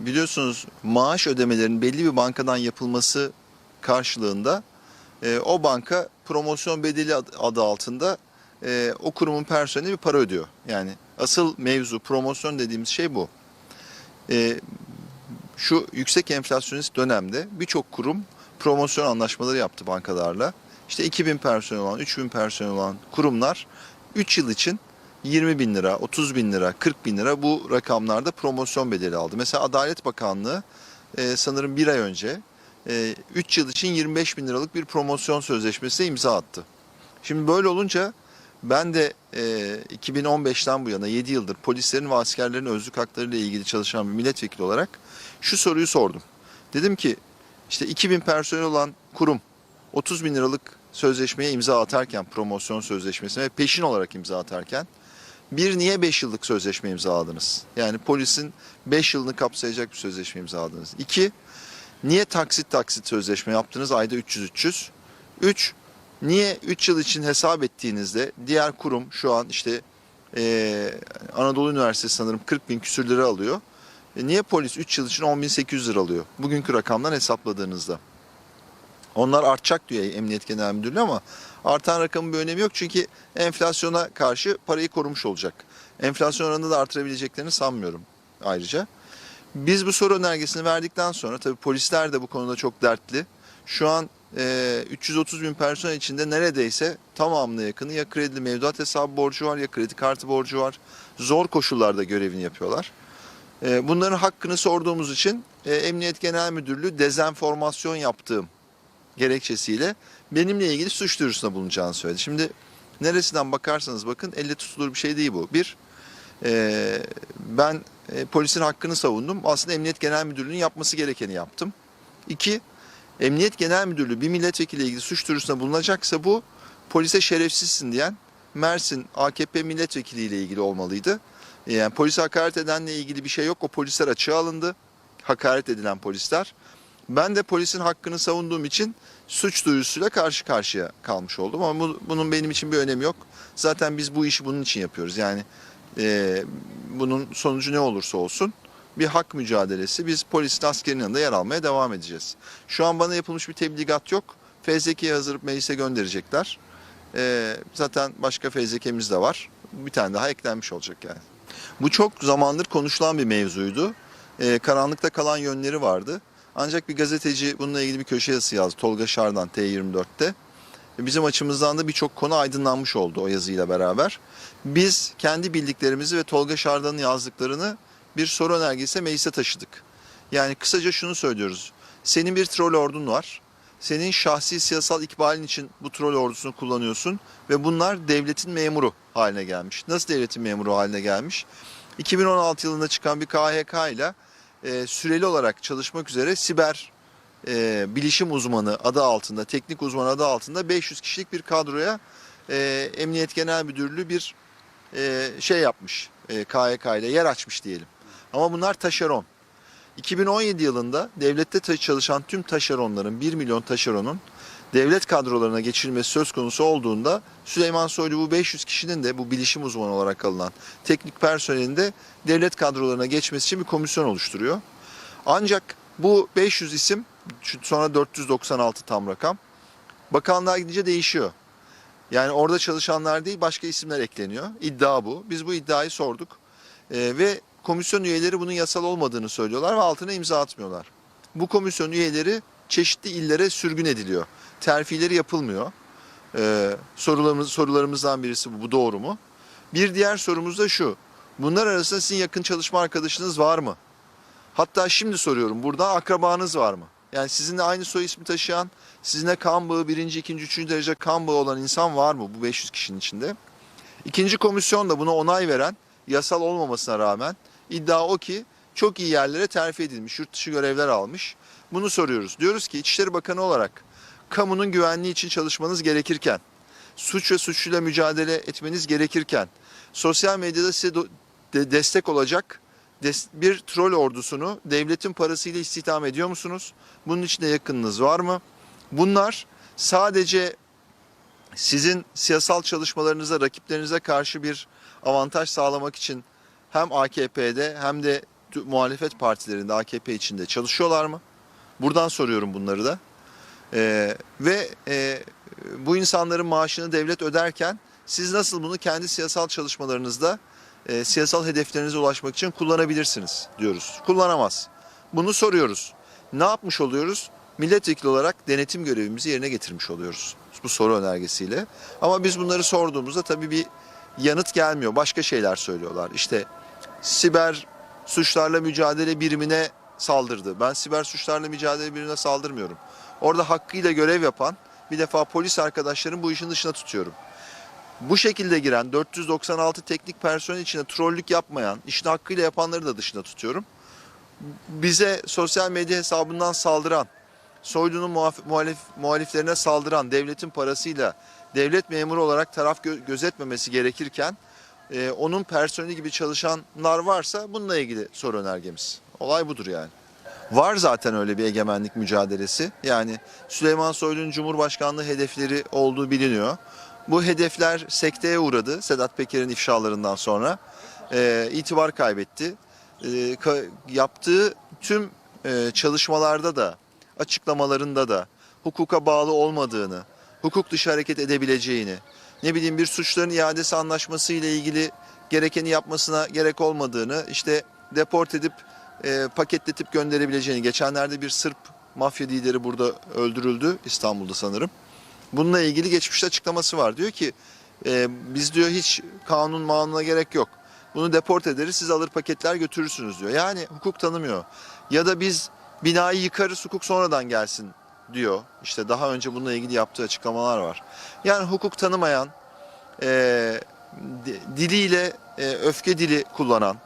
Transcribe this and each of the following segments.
biliyorsunuz maaş ödemelerinin belli bir bankadan yapılması karşılığında e, o banka promosyon bedeli ad- adı altında e, o kurumun personeli bir para ödüyor. Yani asıl mevzu promosyon dediğimiz şey bu. E, şu yüksek enflasyonist dönemde birçok kurum promosyon anlaşmaları yaptı bankalarla. İşte 2000 personel olan, 3000 personel olan kurumlar 3 yıl için 20 bin lira, 30 bin lira, 40 bin lira bu rakamlarda promosyon bedeli aldı. Mesela Adalet Bakanlığı e, sanırım bir ay önce 3 yıl için 25 bin liralık bir promosyon sözleşmesine imza attı. Şimdi böyle olunca ben de e, 2015'ten bu yana 7 yıldır polislerin ve askerlerin özlük hakları ile ilgili çalışan bir milletvekili olarak şu soruyu sordum. Dedim ki işte 2000 personel olan kurum 30 bin liralık sözleşmeye imza atarken promosyon sözleşmesine ve peşin olarak imza atarken bir niye 5 yıllık sözleşme imzaladınız? Yani polisin 5 yılını kapsayacak bir sözleşme imzaladınız. İki, niye taksit taksit sözleşme yaptınız ayda 300-300? 3. Niye 3 yıl için hesap ettiğinizde diğer kurum şu an işte eee, Anadolu Üniversitesi sanırım 40 bin küsür lira alıyor. E niye polis 3 yıl için 10.800 lira alıyor? Bugünkü rakamdan hesapladığınızda. Onlar artacak diyor Emniyet Genel Müdürlüğü ama artan rakamın bir önemi yok. Çünkü enflasyona karşı parayı korumuş olacak. Enflasyon oranını da artırabileceklerini sanmıyorum ayrıca. Biz bu soru önergesini verdikten sonra tabii polisler de bu konuda çok dertli. Şu an e, 330 bin personel içinde neredeyse tamamına yakını ya kredi mevduat hesabı borcu var ya kredi kartı borcu var. Zor koşullarda görevini yapıyorlar. E, bunların hakkını sorduğumuz için e, Emniyet Genel Müdürlüğü dezenformasyon yaptığım gerekçesiyle benimle ilgili suç duyurusunda bulunacağını söyledi. Şimdi neresinden bakarsanız bakın elle tutulur bir şey değil bu. Bir, e, ben e, polisin hakkını savundum. Aslında Emniyet Genel Müdürlüğü'nün yapması gerekeni yaptım. İki, Emniyet Genel Müdürlüğü bir milletvekili ilgili suç duyurusunda bulunacaksa bu polise şerefsizsin diyen Mersin AKP milletvekili ile ilgili olmalıydı. Yani polise hakaret edenle ilgili bir şey yok. O polisler açığa alındı. Hakaret edilen polisler. Ben de polisin hakkını savunduğum için suç duyurusuyla karşı karşıya kalmış oldum. Ama bu- bunun benim için bir önemi yok. Zaten biz bu işi bunun için yapıyoruz. Yani e, bunun sonucu ne olursa olsun bir hak mücadelesi. Biz polisin askerin yanında yer almaya devam edeceğiz. Şu an bana yapılmış bir tebligat yok. Fezlekeyi hazırlayıp meclise gönderecekler. E, zaten başka fezlekemiz de var. Bir tane daha eklenmiş olacak yani. Bu çok zamandır konuşulan bir mevzuydu. E, karanlıkta kalan yönleri vardı. Ancak bir gazeteci bununla ilgili bir köşe yazısı yazdı. Tolga Şardan T24'te. E, Bizim açımızdan da birçok konu aydınlanmış oldu o yazıyla beraber. Biz kendi bildiklerimizi ve Tolga Şardan'ın yazdıklarını bir soru önergesiyle meclise taşıdık. Yani kısaca şunu söylüyoruz. Senin bir troll ordun var. Senin şahsi siyasal ikbalin için bu troll ordusunu kullanıyorsun ve bunlar devletin memuru haline gelmiş. Nasıl devletin memuru haline gelmiş? 2016 yılında çıkan bir KHK ile e, süreli olarak çalışmak üzere siber e, bilişim uzmanı adı altında, teknik uzman adı altında 500 kişilik bir kadroya e, Emniyet Genel Müdürlüğü bir e, şey yapmış. E, KHK ile yer açmış diyelim. Ama bunlar taşeron. 2017 yılında devlette çalışan tüm taşeronların 1 milyon taşeronun devlet kadrolarına geçirilmesi söz konusu olduğunda Süleyman Soylu bu 500 kişinin de bu bilişim uzmanı olarak alınan teknik personelin de devlet kadrolarına geçmesi için bir komisyon oluşturuyor. Ancak bu 500 isim sonra 496 tam rakam bakanlığa gidince değişiyor. Yani orada çalışanlar değil başka isimler ekleniyor. İddia bu. Biz bu iddiayı sorduk. Ee, ve komisyon üyeleri bunun yasal olmadığını söylüyorlar ve altına imza atmıyorlar. Bu komisyon üyeleri çeşitli illere sürgün ediliyor. Terfileri yapılmıyor. Ee, sorularımız, sorularımızdan birisi bu. Bu doğru mu? Bir diğer sorumuz da şu. Bunlar arasında sizin yakın çalışma arkadaşınız var mı? Hatta şimdi soruyorum burada akrabanız var mı? Yani sizinle aynı soy ismi taşıyan, sizinle kan bağı birinci, ikinci, üçüncü derece kan bağı olan insan var mı bu 500 kişinin içinde? İkinci komisyon da buna onay veren, yasal olmamasına rağmen iddia o ki çok iyi yerlere terfi edilmiş, yurt dışı görevler almış. Bunu soruyoruz. Diyoruz ki İçişleri Bakanı olarak kamunun güvenliği için çalışmanız gerekirken, suç ve suçluyla mücadele etmeniz gerekirken, sosyal medyada size de- destek olacak bir troll ordusunu devletin parasıyla istihdam ediyor musunuz? Bunun içinde yakınınız var mı? Bunlar sadece sizin siyasal çalışmalarınıza, rakiplerinize karşı bir avantaj sağlamak için hem AKP'de hem de muhalefet partilerinde AKP içinde çalışıyorlar mı? Buradan soruyorum bunları da. Ee, ve e, bu insanların maaşını devlet öderken siz nasıl bunu kendi siyasal çalışmalarınızda e, siyasal hedeflerinize ulaşmak için kullanabilirsiniz diyoruz. Kullanamaz. Bunu soruyoruz. Ne yapmış oluyoruz? Milletvekili olarak denetim görevimizi yerine getirmiş oluyoruz bu soru önergesiyle. Ama biz bunları sorduğumuzda tabii bir yanıt gelmiyor. Başka şeyler söylüyorlar. İşte siber suçlarla mücadele birimine saldırdı. Ben siber suçlarla mücadele birimine saldırmıyorum. Orada hakkıyla görev yapan bir defa polis arkadaşların bu işin dışına tutuyorum. Bu şekilde giren 496 teknik personel içinde trollük yapmayan, işini hakkıyla yapanları da dışına tutuyorum. Bize sosyal medya hesabından saldıran, Soylu'nun muhalif, muhaliflerine saldıran devletin parasıyla devlet memuru olarak taraf gö- gözetmemesi gerekirken e, onun personeli gibi çalışanlar varsa bununla ilgili soru önergemiz. Olay budur yani. Var zaten öyle bir egemenlik mücadelesi. Yani Süleyman Soylu'nun Cumhurbaşkanlığı hedefleri olduğu biliniyor. Bu hedefler sekteye uğradı Sedat Peker'in ifşalarından sonra. E, itibar kaybetti. E, ka- yaptığı tüm e, çalışmalarda da açıklamalarında da hukuka bağlı olmadığını, hukuk dışı hareket edebileceğini, ne bileyim bir suçların iadesi anlaşması ile ilgili gerekeni yapmasına gerek olmadığını, işte deport edip e, paketletip gönderebileceğini. Geçenlerde bir Sırp mafya lideri burada öldürüldü İstanbul'da sanırım. Bununla ilgili geçmişte açıklaması var. Diyor ki e, biz diyor hiç kanun manuna gerek yok. Bunu deport ederiz siz alır paketler götürürsünüz diyor. Yani hukuk tanımıyor. Ya da biz binayı yıkarız hukuk sonradan gelsin diyor. İşte daha önce bununla ilgili yaptığı açıklamalar var. Yani hukuk tanımayan, e, di- diliyle e, öfke dili kullanan,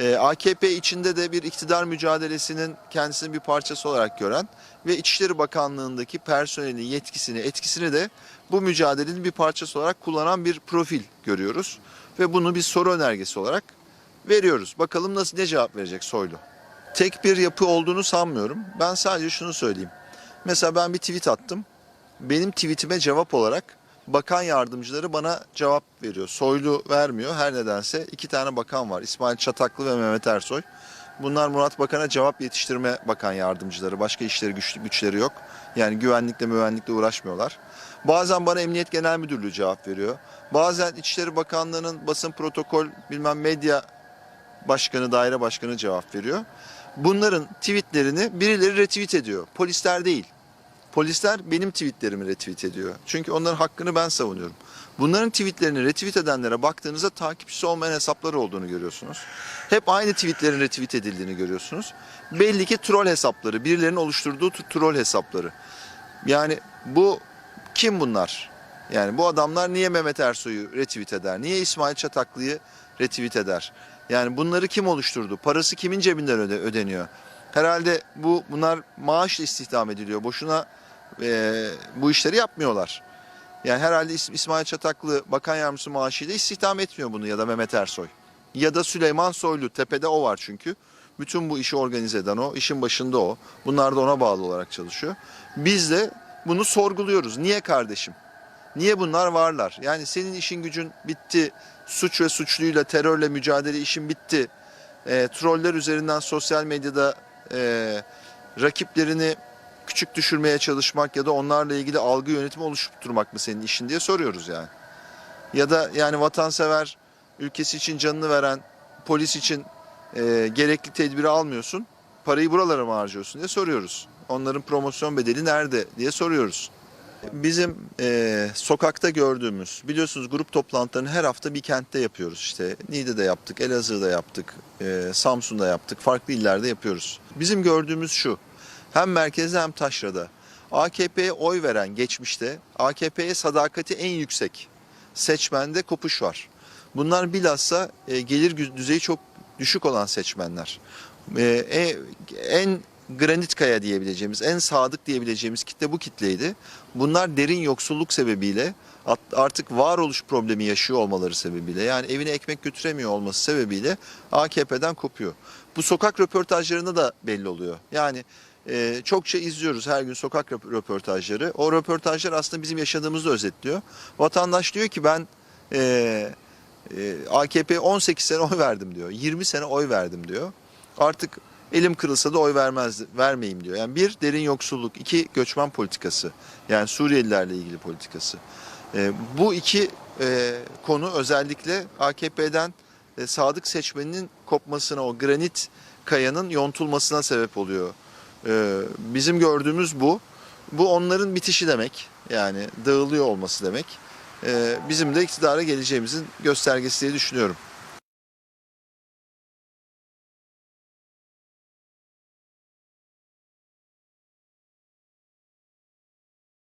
e, AKP içinde de bir iktidar mücadelesinin kendisini bir parçası olarak gören ve İçişleri Bakanlığı'ndaki personelin yetkisini, etkisini de bu mücadelenin bir parçası olarak kullanan bir profil görüyoruz. Ve bunu bir soru önergesi olarak veriyoruz. Bakalım nasıl ne cevap verecek Soylu. Tek bir yapı olduğunu sanmıyorum. Ben sadece şunu söyleyeyim. Mesela ben bir tweet attım. Benim tweetime cevap olarak bakan yardımcıları bana cevap veriyor. Soylu vermiyor. Her nedense iki tane bakan var. İsmail Çataklı ve Mehmet Ersoy. Bunlar Murat Bakan'a cevap yetiştirme bakan yardımcıları. Başka işleri güç, güçleri yok. Yani güvenlikle müvenlikle uğraşmıyorlar. Bazen bana Emniyet Genel Müdürlüğü cevap veriyor. Bazen İçişleri Bakanlığı'nın basın protokol bilmem medya başkanı, daire başkanı cevap veriyor. Bunların tweetlerini birileri retweet ediyor. Polisler değil. Polisler benim tweetlerimi retweet ediyor. Çünkü onların hakkını ben savunuyorum. Bunların tweetlerini retweet edenlere baktığınızda takipçisi olmayan hesaplar olduğunu görüyorsunuz. Hep aynı tweetlerin retweet edildiğini görüyorsunuz. Belli ki troll hesapları, birilerinin oluşturduğu troll hesapları. Yani bu kim bunlar? Yani bu adamlar niye Mehmet Ersoy'u retweet eder? Niye İsmail Çataklı'yı retweet eder? Yani bunları kim oluşturdu? Parası kimin cebinden öde- ödeniyor? Herhalde bu bunlar maaşla istihdam ediliyor. Boşuna e, bu işleri yapmıyorlar. Yani herhalde İs- İsmail Çataklı bakan yardımcısı maaşıyla istihdam etmiyor bunu ya da Mehmet Ersoy. Ya da Süleyman Soylu tepede o var çünkü. Bütün bu işi organize eden o, işin başında o. Bunlar da ona bağlı olarak çalışıyor. Biz de bunu sorguluyoruz. Niye kardeşim? Niye bunlar varlar? Yani senin işin gücün bitti. Suç ve suçluyla, terörle mücadele işin bitti. E, troller üzerinden sosyal medyada e, rakiplerini küçük düşürmeye çalışmak ya da onlarla ilgili algı yönetimi oluşturmak mı senin işin diye soruyoruz yani. Ya da yani vatansever, ülkesi için canını veren, polis için e, gerekli tedbiri almıyorsun. Parayı buralara mı harcıyorsun diye soruyoruz. Onların promosyon bedeli nerede diye soruyoruz. Bizim e, sokakta gördüğümüz, biliyorsunuz grup toplantılarını her hafta bir kentte yapıyoruz. İşte Niğde'de yaptık, Elazığ'da yaptık, e, Samsun'da yaptık, farklı illerde yapıyoruz. Bizim gördüğümüz şu, hem merkezde hem taşrada AKP'ye oy veren geçmişte AKP'ye sadakati en yüksek seçmende kopuş var. Bunlar bilhassa e, gelir düzeyi çok düşük olan seçmenler. E, e, en granit kaya diyebileceğimiz, en sadık diyebileceğimiz kitle bu kitleydi. Bunlar derin yoksulluk sebebiyle artık varoluş problemi yaşıyor olmaları sebebiyle yani evine ekmek götüremiyor olması sebebiyle AKP'den kopuyor. Bu sokak röportajlarında da belli oluyor. Yani e, çokça izliyoruz her gün sokak röp- röportajları. O röportajlar aslında bizim yaşadığımızı özetliyor. Vatandaş diyor ki ben e, e, AKP 18 sene oy verdim diyor. 20 sene oy verdim diyor. Artık elim kırılsa da oy vermez, vermeyeyim diyor. Yani bir derin yoksulluk, iki göçmen politikası. Yani Suriyelilerle ilgili politikası. E, bu iki e, konu özellikle AKP'den e, sadık seçmeninin kopmasına, o granit kayanın yontulmasına sebep oluyor. E, bizim gördüğümüz bu. Bu onların bitişi demek. Yani dağılıyor olması demek. E, bizim de iktidara geleceğimizin göstergesi diye düşünüyorum.